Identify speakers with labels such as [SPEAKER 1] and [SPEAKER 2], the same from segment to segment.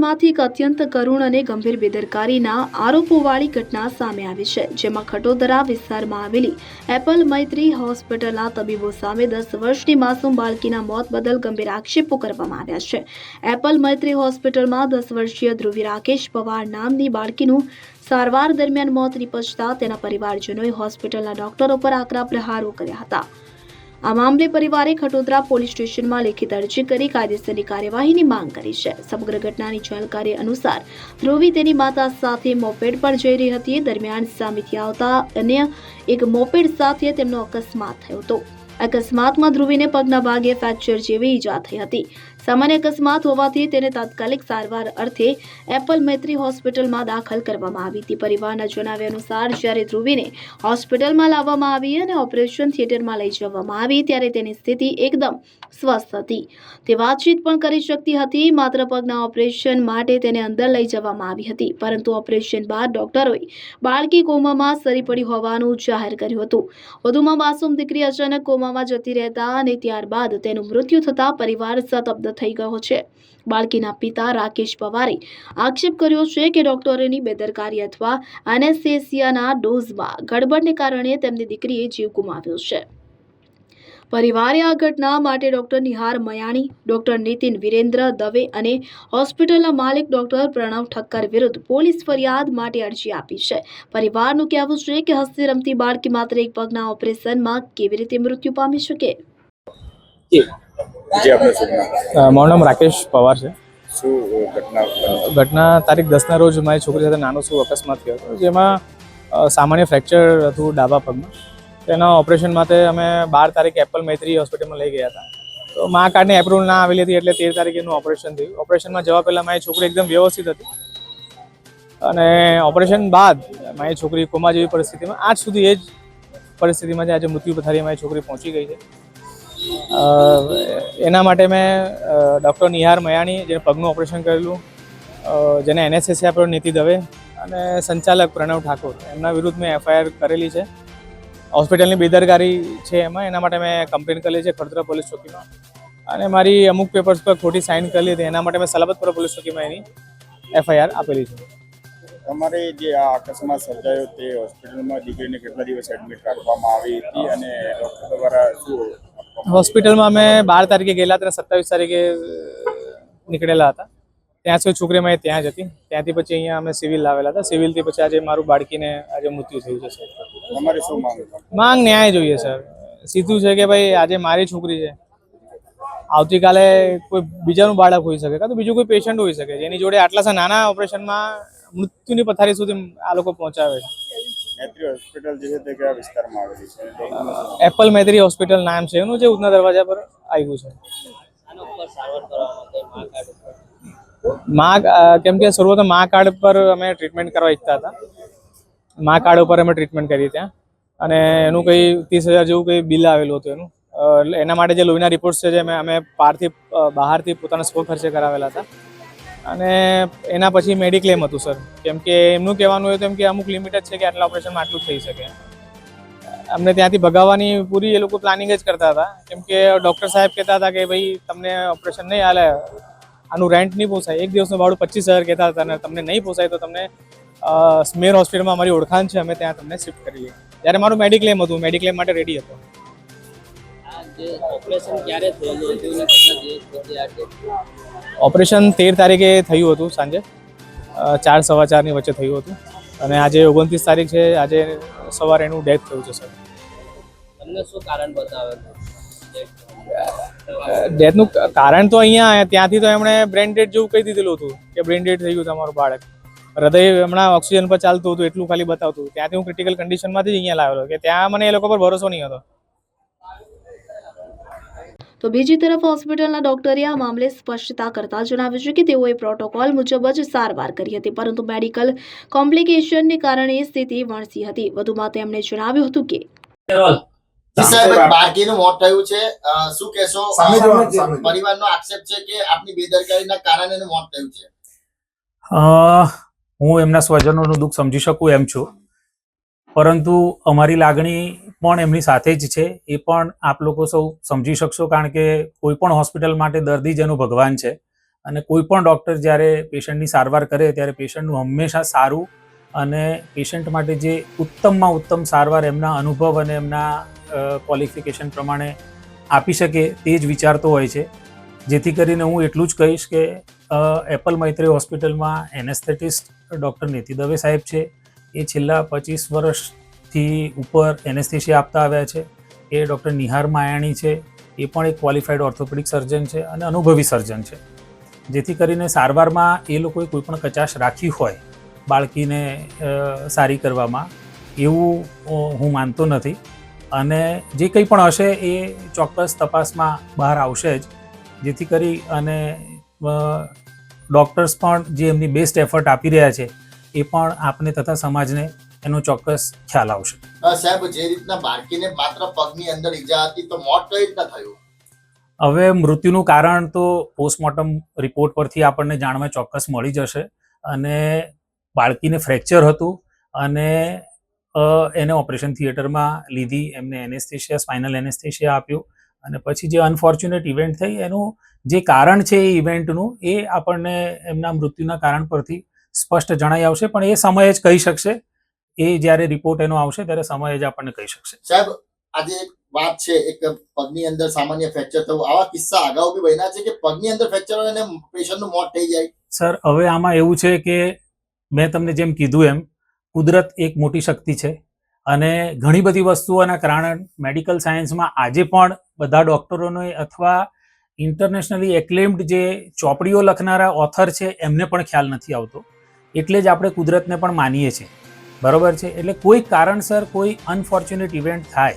[SPEAKER 1] સુરત એક અત્યંત કરુણ અને ગંભીર બેદરકારીના આરોપોવાળી ઘટના સામે આવી છે, જેમાં ખટોદરા વિસ્તારમાં આવેલી એપલ મૈત્રી હોસ્પિટલના તબીબો સામે દસ વર્ષની માસૂમ બાળકીના મોત બદલ ગંભીર આક્ષેપો કરવામાં આવ્યા છે. એપલ મૈત્રી હોસ્પિટલમાં દસ વર્ષીય ધ્રુવી રાકેશ પવાર નામની બાળકીનું સારવાર દરમિયાન મોત નીપજતા તેના પરિવારજનોએ હોસ્પિટલના ડોક્ટરો પર આકરા પ્રહારો કર્યા હતા. આ મામલે પરિવારે ખટોદરા પોલીસ સ્ટેશનમાં લેખિત અરજી કરી કાયદેસરની કાર્યવાહીની માંગ કરી છે. સમગ્ર ઘટનાની જાણકારી અનુસાર ધ્રુવી તેની માતા સાથે મોપેડ પર જઈ રહી હતી. દરમિયાન સામેથી આવતા અન્ય એક મોપેડ સાથે તેમનો અકસ્માત થયો હતો. અકસ્માતમાં ધ્રુવીને પગના ભાગે ફ્રેક્ચર જેવી ઈજા થઈ હતી. સામાન્ય અકસ્માત હોવાથી તેને તાત્કાલિક સારવાર અર્થે એપલ મૈત્રી હોસ્પિટલમાં દાખલ કરવામાં આવી હતી. પરિવારના જણાવ્યા અનુસાર, જ્યારે ધ્રુવીને હોસ્પિટલમાં લાવવામાં આવી અને ઓપરેશન થિયેટરમાં લઈ જવામાં આવી, ત્યારે તેની સ્થિતિ એકદમ સ્વસ્થ હતી. તે વાતચીત પણ કરી શકતી હતી, માત્ર પગના ઓપરેશન માટે તેને અંદર લઈ જવામાં આવી હતી. પરંતુ ઓપરેશન બાદ ડોક્ટરોએ બાળકી કોમામાં સરી પડી હોવાનું જાહેર કર્યું હતું. વધુમાં માસૂમ દીકરી અચાનક કોમામાં જતી રહેતા અને ત્યારબાદ તેનું મૃત્યુ થતા પરિવાર સતબ્ધ થઈ ગયો છે. બાળકીના પિતા રાકેશ પવારે આક્ષેપ કર્યો છે કે ડોક્ટરોની બેદરકારી અથવા એનેસ્થેસિયાના ડોઝમાં ગડબડને કારણે તેમની દીકરીએ જીવ ગુમાવ્યો છે. પરિવારે આ ઘટના માટે ડોક્ટર નિહાર મયાણી, ડોક્ટર નીતિન વિરેન્દ્ર દવે અને હોસ્પિટલના માલિક ડોક્ટર પ્રણવ ઠક્કર વિરુદ્ધ પોલીસ ફરિયાદ માટે અરજી આપી છે. પરિવારનું કહેવું છે કે હસ્તી રમતી બાળકી માત્ર એક પગના ઓપરેશનમાં કેવી રીતે મૃત્યુ પામી શકે?
[SPEAKER 2] જી આપનું શુભ નામ
[SPEAKER 3] મારું નામ રાકેશ પવાર છે.
[SPEAKER 2] શું ઘટના
[SPEAKER 3] ઘટના તારીખ દસના રોજ મારી છોકરી સાથે નાનો શું અકસ્માત થયો હતો જેમાં સામાન્ય ફ્રેક્ચર હતું ડાબા પગમાં. તેના ઓપરેશન માટે અમે બાર તારીખ એપલ મૈત્રી હોસ્પિટલમાં લઈ ગયા હતા. તો મા કાર્ડની એપ્રુવલ ના આવેલી હતી એટલે તેર તારીખે એનું ઓપરેશન થયું. ઓપરેશનમાં જવા પહેલાં મારી છોકરી એકદમ વ્યવસ્થિત હતી. અને ઓપરેશન બાદ મારી છોકરી કોમા જેવી પરિસ્થિતિમાં આજ સુધી એ જ પરિસ્થિતિમાં આજે મૃત્યુ પથારી મારી છોકરી પહોંચી ગઈ છે. એના માટે મેં ડૉક્ટર નિહાર મયાણી જેને પગનું ઓપરેશન કરેલું જેને એનએસએસસી આપ્યો નીતિ દવે અને સંચાલક પ્રણવ ઠાકોર. એમના વિરુદ્ધ મેં એફઆઈઆર કરેલી છે. હોસ્પિટલની બેદરકારી છે એમાં. એના માટે મેં કમ્પ્લેન કરેલી છે ખડતરા પોલીસ ચોકીમાં. અને મારી અમુક પેપર્સ પર ખોટી સાઇન કરેલી હતી. એના માટે મેં સલાબતપુરા પોલીસ ચોકીમાં એની એફઆઈઆર આપેલી છે.
[SPEAKER 2] તમારે જે આ અકસ્માત સર્જાયો તે હોસ્પિટલમાં દીકરીને કેટલા દિવસ એડમિટ રાખવામાં આવી હતી અને ડૉક્ટર દ્વારા શું
[SPEAKER 3] હોસ્પિટલમાં અમે બાર તારીખે ગયેલા હતા સત્તાવીસ તારીખે નીકળેલા હતા. ત્યાં સુધી છોકરી મારી ત્યાં જ હતી. ત્યાંથી પછી અહીંયા અમે સિવિલ લાવેલા હતા. સિવિલથી પછી આજે મારું બાળકીને આજે મૃત્યુ થયું છે સર
[SPEAKER 2] માંગ
[SPEAKER 3] ન્યાય જોઈએ સર. સીધું છે કે ભાઈ આજે મારી છોકરી છે. આવતીકાલે કોઈ બીજાનું બાળક હોઈ શકે કાં તો બીજું કોઈ પેશન્ટ હોઈ શકે જેની જોડે આટલા સા નાના ઓપરેશનમાં મૃત્યુની પથારી સુધી આ લોકો પહોંચાવે છે.
[SPEAKER 2] મૈત્રી હોસ્પિટલ જે છે તે કયા વિસ્તારમાં આવેલી છે?
[SPEAKER 3] એપલ મૈત્રી હોસ્પિટલ નામ છે એનું જે ઉધના દરવાજા પર આવ્યું છે. મા કેમ કે શરૂઆત મા કાર્ડ પર અમે ટ્રીટમેન્ટ કરવા ઈચ્છતા હતા. મા કાર્ડ ઉપર અમે ટ્રીટમેન્ટ કરી ત્યાં. અને એનું કંઈ ત્રીસ હજાર જેવું કંઈ બિલ આવેલું હતું એનું. એના માટે જે લોહીના રિપોર્ટ્સ છે જે અમે અમે બહારથી બહારથી પોતાના સ્વ ખર્ચે કરાવેલા હતા. અને એના પછી મેડિક્લેમ હતું, સર. કેમ કે એમનું કહેવાનું હતું એમ કે અમુક લિમિટ જ છે કે આટલા ઓપરેશનમાં આટલું થઈ શકે. અમને ત્યાંથી ભગાવવાની પૂરી એ લોકો પ્લાનિંગ જ કરતા હતા. કેમ કે ડૉક્ટર સાહેબ કહેતા હતા કે ભાઈ, તમને ઓપરેશન નહીં હાલે. આનું રેન્ટ નહીં પોસાય. એક દિવસનું ભાડું પચીસ હજાર કહેતા હતા અને તમને નહીં પોસાય તો તમને સ્મેર હોસ્પિટલમાં અમારી ઓળખાણ છે. અમે ત્યાં તમને શિફ્ટ કરીએ ત્યારે મારું મેડિક્લેમ હતું. મેડિક્લેમ માટે રેડી હતો.
[SPEAKER 4] ઓપરેશન ક્યારે થયેલું હતું અને કેટલા દિવસ પછી આ ડેથ
[SPEAKER 3] ઓપરેશન તેર તારીખે થયું હતું સાંજે. ચાર સવા ચારની વચ્ચે થયું હતું. અને આજે ઓગણત્રીસ તારીખ છે આજે સવારે એનું ડેથ થયું છે સર.
[SPEAKER 4] તમને શું કારણ બતાવેલું
[SPEAKER 3] ડેથનું કારણ તો અહીંયા ત્યાંથી તો એમણે બ્રેન્ડેડ જેવું કહી દીધેલું હતું કે બ્રેન્ડેડ થઈ ગયું તમારું બાળક. હૃદય હમણાં ઓક્સિજન પર ચાલતું હતું એટલું ખાલી બતાવતું ત્યાંથી હું ક્રિટિકલ કન્ડિશનમાંથી જ અહીંયા લાવેલો કે ત્યાં મને એ લોકો પર ભરોસો નહીં હતો.
[SPEAKER 1] તો બીજી તરફ હોસ્પિટલના ડોક્ટરે આ મામલે સ્પષ્ટતા કરતા જણાવ્યું છે કે તેઓએ પ્રોટોકોલ મુજબ જ સારવાર કરી હતી પરંતુ મેડિકલ કોમ્પ્લિકેશનને કારણે સ્થિતિ વણસી હતી. વધુમાં તેમણે જણાવ્યું હતું કે
[SPEAKER 5] બાળકીનું મોત થયું છે. શું કહેશો. પરિવારનો આક્ષેપ છે કે આપની બેદરકારીના કારણે મોત થયું છે?
[SPEAKER 6] હું એમના સ્વજનોનું દુઃખ સમજી શકું એમ છું. પરંતુ અમારી લાગણી પણ એમની સાથે જ છે. એ પણ આપ લોકો સૌ સમજી શકશો કારણ કે કોઈ પણ હોસ્પિટલ માટે દર્દી જેનું ભગવાન છે. અને કોઈ પણ ડૉક્ટર જ્યારે પેશન્ટની સારવાર કરે ત્યારે પેશન્ટનું હંમેશા સારું અને પેશન્ટ માટે જે ઉત્તમમાં ઉત્તમ સારવાર એમના અનુભવ અને એમના ક્વોલિફિકેશન પ્રમાણે આપી શકે તે જ વિચારતો હોય છે. જેથી કરીને હું એટલું જ કહીશ કે એપલ મૈત્રી હોસ્પિટલમાં એનેસ્થેટિસ્ટ ડૉક્ટર નીતિ દવે સાહેબ છે. એ છેલ્લા પચીસ વર્ષથી ઉપર એનેસ્થેશિયા આપતા આવ્યા છે. એ ડૉક્ટર નિહાર માયાણી છે. એ પણ એક ક્વોલિફાઈડ ઓર્થોપેડિક સર્જન છે અને અનુભવી સર્જન છે. જેથી કરીને સારવારમાં એ લોકોએ કોઈ પણ કચાશ રાખી હોય બાળકીને સારી કરવામાં એવું હું માનતો નથી. અને જે કંઈ પણ હશે એ ચોક્કસ તપાસમાં બહાર આવશે જ. જેથી કરી અને ડૉક્ટર્સ પણ જે એમની બેસ્ટ એફર્ટ આપી રહ્યા છે એ પણ આપને તથા સમાજને એનો ચોક્કસ ખ્યાલ આવશે.
[SPEAKER 5] સાહેબ જે રીતના બાળકીને માત્ર પગની અંદર ઈજા હતી તો મોત કઈ રીતના થયું?
[SPEAKER 6] હવે મૃત્યુનું કારણ તો પોસ્ટમોર્ટમ રિપોર્ટ પરથી આપણને જાણવા ચોક્કસ મળી જશે. અને બાળકીને ફ્રેક્ચર હતું અને એને ઓપરેશન થિયેટરમાં લીધી એમને એનેસ્થેશિયા સ્પાઇનલ એનેસ્થેશિયા આપ્યું. અને પછી જે અનફોર્ચ્યુનેટ ઇવેન્ટ થઈ એનું જે કારણ છે એ ઇવેન્ટનું એ આપણને એમના મૃત્યુના કારણ પરથી સ્પષ્ટ જણાઈ આવશે પણ એ સમયે જ કહી શકશે. એ જ્યારે રિપોર્ટ એનો આવશે ત્યારે સમયે જ આપણને કહી શકશે.
[SPEAKER 5] સાહેબ આજે એક વાત છે એક પગની અંદર સામાન્ય ફ્રેક્ચર થવું. આવા કિસ્સા અગાઉ બી બન્યા છે કે પગની અંદર ફ્રેક્ચર હોય અને પેશન્ટનું મોત થઈ જાય?
[SPEAKER 6] સર હવે આમાં એવું છે કે મેં તમને જેમ કીધું એમ કુદરત એક મોટી શક્તિ છે અને ઘણી બધી વસ્તુઓના કારણે મેડિકલ સાયન્સમાં આજે પણ બધા ડૉક્ટરોને અથવા ઇન્ટરનેશનલી એક્લેમ્ડ જે ચોપડીઓ લખનારા ઓથર છે એમને પણ ખ્યાલ નથી આવતો. એટલે જ આપણે કુદરતને પણ માનીએ છીએ. બરાબર છે? એટલે કોઈ કારણસર કોઈ અનફોર્ચ્યુનેટ ઇવેન્ટ થાય,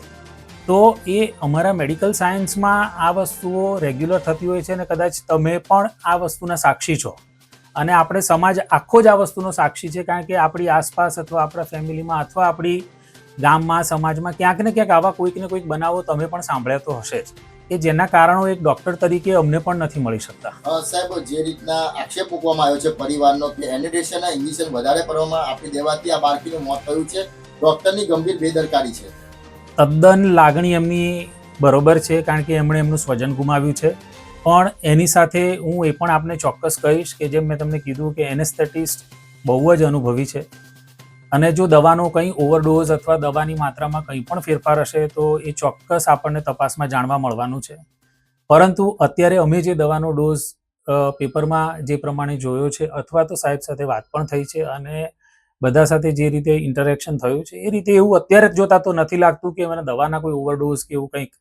[SPEAKER 6] તો એ અમારા મેડિકલ સાયન્સમાં આ વસ્તુઓ રેગ્યુલર થતી હોય છે અને કદાચ તમે પણ આ વસ્તુના સાક્ષી છો. અને આપણે સમાજ આખો જ આ વસ્તુનો સાક્ષી છે, કારણ કે આપણી આસપાસ અથવા આપણા ફેમિલીમાં અથવા આપણી ગામમાં, સમાજમાં ક્યાંક ને ક્યાંક આવા કોઈક ને કોઈક બનાવો તમે પણ સાંભળ્યા તો હશે જ. કે જેના કારણો એક ડૉક્ટર તરીકે અમને પણ નથી મળી શકતા.
[SPEAKER 5] સાહેબ જે રીતના આક્ષેપ મૂકવામાં આવ્યો છે પરિવારનો કે એનેડેશન ઇન્જેક્શન વધારે પડવામાં આપી દેવાથી આ બાળકીનું મોત થયું છે ડોક્ટરની ગંભીર બેદરકારી છે.
[SPEAKER 6] તદ્દન લાગણી એમની બરોબર છે કારણ કે એમણે એમનું સ્વજન ગુમાવ્યું છે. પણ એની સાથે હું એ પણ આપને ચોક્કસ કહીશ કે જેમ મેં તમને કીધું કે એનેસ્થેટિસ્ટ બહુ જ અનુભવી છે. અને જો દવાનો કંઈ ઓવરડોઝ અથવા દવાની માત્રામાં કંઈ પણ ફેરફાર હશે, તો એ ચોક્કસ આપણને તપાસમાં જાણવા મળવાનું છે. પરંતુ અત્યારે અમે જે દવાનો ડોઝ પેપરમાં જે પ્રમાણે જોયો છે, અથવા તો સાહેબ સાથે વાત પણ થઈ છે અને બધા સાથે જે રીતે ઇન્ટરેક્શન થયું છે, એ રીતે એવું અત્યારે જ જોતા તો નથી લાગતું કે મને દવાના કોઈ ઓવરડોઝ કે એવું કંઈક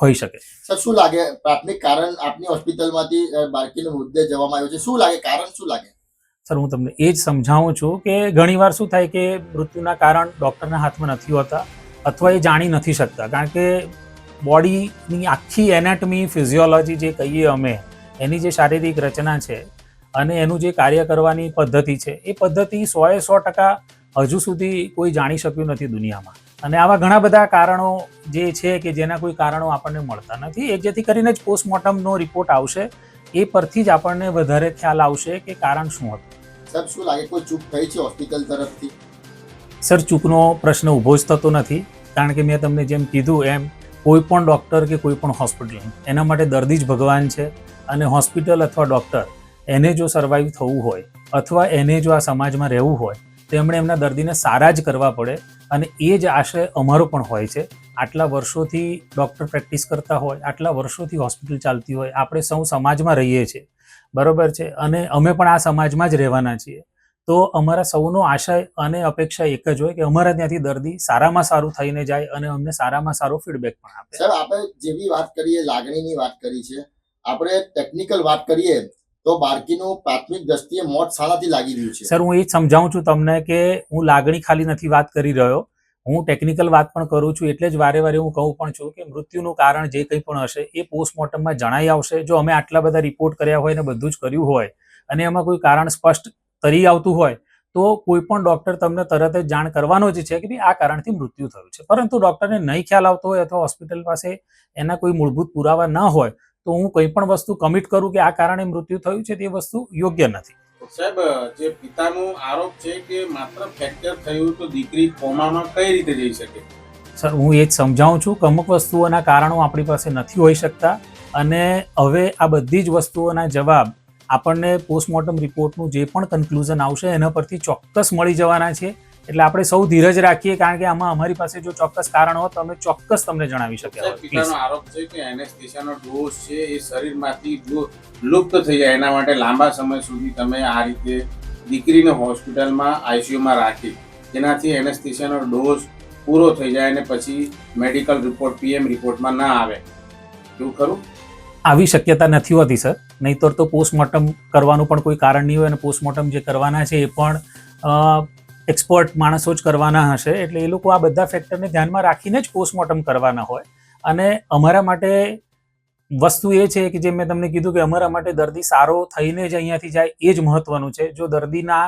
[SPEAKER 6] હોઈ શકે.
[SPEAKER 5] સર, શું લાગે? પ્રાથમિક કારણ, આપની હોસ્પિટલમાંથી બાળકીનો મૃતદેહ જવામાં આવ્યો છે. શું લાગે? કારણ શું લાગે?
[SPEAKER 6] સર, હું તમને એ જ સમજાવું છું કે ઘણીવાર શું થાય કે મૃત્યુના કારણ ડૉક્ટરના હાથમાં નથી હોતા અથવા એ જાણી નથી શકતા. કારણ કે બોડીની આખી એનાટમી, ફિઝિયોલોજી જે કહીએ અમે, એની જે શારીરિક રચના છે અને એનું જે કાર્ય કરવાની પદ્ધતિ છે, એ પદ્ધતિ સોએ સો ટકા હજુ સુધી કોઈ જાણી શક્યું નથી દુનિયામાં. અને આવા ઘણા બધા કારણો જે છે કે જેના કોઈ કારણો આપણને મળતા નથી, એ જેથી કરીને જ પોસ્ટમોર્ટમનો રિપોર્ટ આવશે, એ પરથી જ આપણને વધારે ખ્યાલ આવશે કે કારણ શું હતું.
[SPEAKER 5] સાહેબ શું લાગે, કોઈ ચૂક થઈ છે હોસ્પિટલ તરફથી?
[SPEAKER 6] સર, ચૂકનો પ્રશ્ન ઊભો જ થતો નથી. કારણ કે મેં તમને જેમ કીધું એમ, કોઈ પણ ડૉક્ટર કે કોઈ પણ હોસ્પિટલ એના માટે દર્દી જ ભગવાન છે અને હોસ્પિટલ અથવા ડૉક્ટર એને જો સર્વાઈવ થવું હોય અથવા એને જો આ સમાજમાં રહેવું હોય, તો એમણે એમના દર્દીને સારા જ કરવા પડે અને એ જ આશય અમારો પણ હોય છે. આટલા વર્ષોથી ડૉક્ટર પ્રેક્ટિસ કરતા હોય, આટલા વર્ષોથી હોસ્પિટલ ચાલતી હોય, આપણે સૌ સમાજમાં રહીએ છીએ. બરોબર છે? અને અમે પણ આ સમાજમાં જ રહેવાના છીએ. તો અમારા સૌનો આશય અને અપેક્ષા એક જ હોય કે અમારા ત્યાંથી દર્દી સારામાં સારું થઈને જાય અને અમને સારામાં સારો ફીડબેક પણ આપે.
[SPEAKER 5] સર આપણે જેવી વાત કરીએ લાગણીની વાત કરી છે આપણે ટેકનિકલ વાત કરીએ તો બાળકીનું પ્રાથમિક દ્રષ્ટિએ મોત શાળાથી લાગી રહ્યું છે.
[SPEAKER 6] સર હું એ સમજાવું છું તમને કે હું લાગણી ખાલી નથી વાત કરી રહ્યો. હું ટેકનિકલ વાત પણ કરું છું, એટલે જ વારે વારે હું કહું પણ છું કે મૃત્યુનું કારણ જે કંઈ પણ હશે, એ પોસ્ટમોર્ટમમાં જણાઈ આવશે. જો અમે આટલા બધા રિપોર્ટ કર્યા હોય ને બધું જ કર્યું હોય અને એમાં કોઈ કારણ સ્પષ્ટ તરી આવતું હોય, તો કોઈ પણ ડોક્ટર તમને તરત જ જાણ કરવાનો જ છે કે ભાઈ આ કારણથી મૃત્યુ થયું છે. પરંતુ ડોક્ટરને નહીં ખ્યાલ આવતો હોય અથવા હોસ્પિટલ પાસે એના કોઈ મૂળભૂત પુરાવા ન હોય, તો હું કંઈ પણ વસ્તુ કમિટ કરું કે આ કારણે મૃત્યુ થયું છે, તે વસ્તુ યોગ્ય નથી.
[SPEAKER 7] સાહેબ જે પિતાનો આરોપ છે કે માત્ર ફ્રેક્ચર થયું તો દીકરી કોમામાં કઈ રીતે જઈ શકે?
[SPEAKER 6] સર, હું એ જ સમજાવું છું કે અમુક વસ્તુઓના કારણો આપણી પાસે નથી હોઈ શકતા અને હવે આ બધી જ વસ્તુઓના જવાબ આપણને પોસ્ટમોર્ટમ રિપોર્ટનું જે પણ કન્ક્લુઝન આવશે એના પરથી ચોક્કસ મળી જવાના છે. એટલે આપણે સૌ ધીરજ રાખીએ કારણ કે આમાં અમારી પાસે જો ચોક્કસ કારણ તો અમે ચોક્કસ તમને જણાવી શક્યા
[SPEAKER 7] પિતાનો આરોપ છે કે એનેસ્થેશિયાનો ડોઝ છે એ શરીરમાંથી જો લુપ્ત થઈ જાય. એના માટે લાંબા સમય સુધી તમે આ રીતે દીકરીને હોસ્પિટલમાં આઈસીયુમાં રાખી. જેનાથી એનેસ્થેશિયાનો ડોઝ પૂરો થઈ જાય અને પછી મેડિકલ રિપોર્ટ પીએમ રિપોર્ટમાં ના આવે. એવું ખરું?
[SPEAKER 6] આવી શક્યતા નથી હોતી સર. નહીતર તો પોસ્ટમોર્ટમ કરવાનું પણ કોઈ કારણ નહીં હોય અને પોસ્ટમોર્ટમ જે કરવાના છે એ પણ એક્સપર્ટ માણસો જ કરવાના હશે, એટલે એ લોકો આ બધા ફેક્ટરને ધ્યાનમાં રાખીને જ પોસ્ટમોર્ટમ કરવાના હોય. અને અમારા માટે વસ્તુ એ છે કે જે મેં તમને કીધું કે અમારા માટે દર્દી સારો થઈને જ અહીંયાથી જાય, એ જ મહત્વનું છે. જો દર્દીના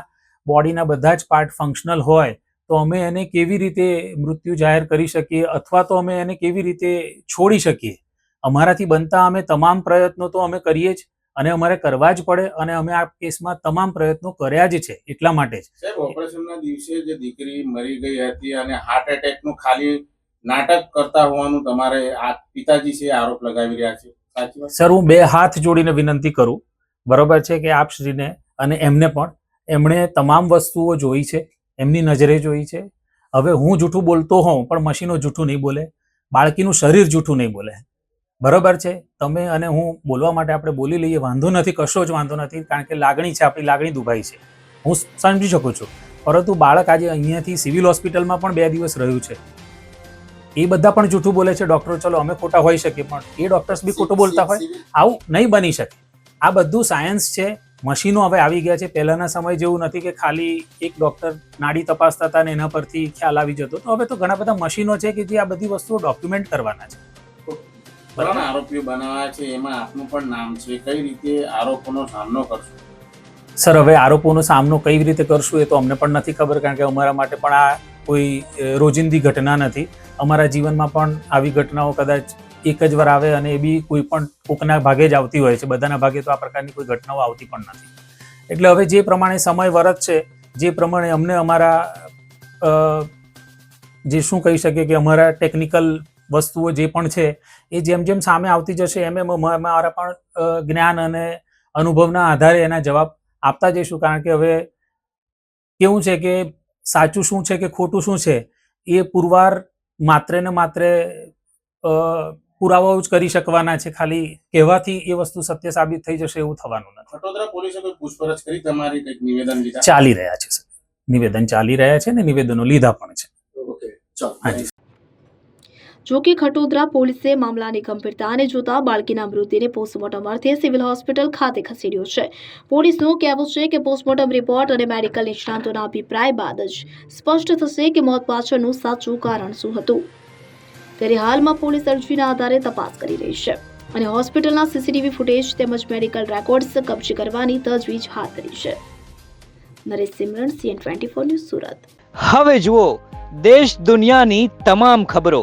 [SPEAKER 6] બોડીના બધા જ પાર્ટ ફંક્શનલ હોય, તો અમે એને કેવી રીતે મૃત્યુ જાહેર કરી શકીએ, અથવા તો અમે એને કેવી રીતે છોડી શકીએ? અમારાથી બનતા અમે તમામ પ્રયત્નો તો અમે કરીએ જ. અને અમારે કરવા જ પડે અને અમે આ કેસમાં તમામ પ્રયત્નો કર્યા જ છે એટલા માટે જ.
[SPEAKER 7] સાહેબ ઓપરેશનના દિવસે જે દીકરી મરી ગઈ હતી અને હાર્ટ એટેકનું ખાલી નાટક કરતા હોવાનું તમારે આ પિતાજી છે આરોપ લગાવી રહ્યા છે
[SPEAKER 6] સર હું બે હાથ જોડીને વિનંતી કરું બરોબર છે કે આપ શ્રીને અને એમને પણ એમણે તમામ વસ્તુઓ જોઈ છે એમની નજરે જોઈ છે. હવે હું જૂઠું બોલતો હોઉં પણ મશીનો જૂઠું નહીં બોલે બાળકીનું શરીર જૂઠું નહીં બોલે. બરોબર છે? તમે અને હું બોલવા માટે આપણે બોલી લઈએ વાંધો નથી કશો જ વાંધો નથી કારણ કે લાગણી છે આપણી લાગણી દુભાઈ છે. હું સમજી શકું છું. પરંતુ બાળક આજે અહીંયાથી સિવિલ હોસ્પિટલમાં પણ બે દિવસ રહ્યું છે. એ બધા પણ જૂઠું બોલે છે ડૉક્ટરો ચલો અમે ખોટા હોઈ શકીએ પણ એ ડૉક્ટર્સ બી ખોટું બોલતા હોય. આવું નહીં બની શકે. આ બધું સાયન્સ છે મશીનો હવે આવી ગયા છે. પહેલાંના સમય જેવું નથી કે ખાલી એક ડોક્ટર નાડી તપાસતા હતા અને એના પરથી ખ્યાલ આવી જતો. તો હવે તો ઘણા બધા મશીનો છે કે જે આ બધી વસ્તુઓ ડોક્યુમેન્ટ કરવાના છે.
[SPEAKER 7] ત્રણ આરોપીઓ બનાવ્યા છે એમાં આપનું પણ નામ છે કઈ રીતે આરોપોનો સામનો કરશો?
[SPEAKER 6] સર હવે આરોપોનો સામનો કઈ રીતે કરશું એ તો અમને પણ નથી ખબર કારણ કે અમારા માટે પણ આ કોઈ રોજિંદી ઘટના નથી. અમારા જીવનમાં પણ આવી ઘટનાઓ કદાચ એક જ વાર આવે અને એ બી કોઈ પણ કોકના ભાગે જ આવતી હોય છે. બધાના ભાગે તો આ પ્રકારની કોઈ ઘટનાઓ આવતી પણ નથી. એટલે હવે જે પ્રમાણે સમય વરત છે જે પ્રમાણે અમને અમારા જે શું કહી શકીએ કે અમારા ટેકનિકલ વસ્તુઓ જે પણ છે એ જેમ જેમ સામે આવતી જશે એમ એમ અમારા પણ જ્ઞાન અને અનુભવના આધારે એના જવાબ આપતા જઈશું. કારણ કે હવે કેવું છે કે સાચું શું છે કે ખોટું શું છે એ પુરવાર માત્ર ને માત્ર પુરાવાઓ જ કરી શકવાના છે. ખાલી કહેવાથી એ વસ્તુ સત્ય સાબિત થઈ જશે એવું થવાનું નથી.
[SPEAKER 7] પોલીસે પૂછપરછ કરી? તમારી કંઈક નિવેદન
[SPEAKER 6] ચાલી રહ્યા છે નિવેદન ચાલી રહ્યા છે ને નિવેદનો લીધા પણ છે.
[SPEAKER 5] ઓકે ચાલો.
[SPEAKER 1] જો કે ખટોદરા પોલીસે મામલાની ગંભીરતાને જોતા બાળકીના મૃતદેહને પોસ્ટમોર્ટમ અર્થે સિવિલ હોસ્પિટલ ખાતે ખસેડ્યો છે. પોલીસનું કહેવું છે કે પોસ્ટમોર્ટમ રિપોર્ટ અને મેડિકલ નિષ્ણાંતોના અભિપ્રાય બાદ જ સ્પષ્ટ થશે કે મોત પાછળનું સાચું કારણ શું હતું. ત્યારે હાલમાં પોલીસ અરજીના આધારે તપાસ કરી રહી છે અને હોસ્પિટલના સીસીટીવી ફૂટેજ તેમજ મેડિકલ રેકોર્ડ્સ કબજે કરવાની તજવીજ હાથ ધરી છે. Naresh Simran, CN twenty four news Surat.
[SPEAKER 8] હવે જુઓ, દેશ દુનિયાની તમામ ખબરો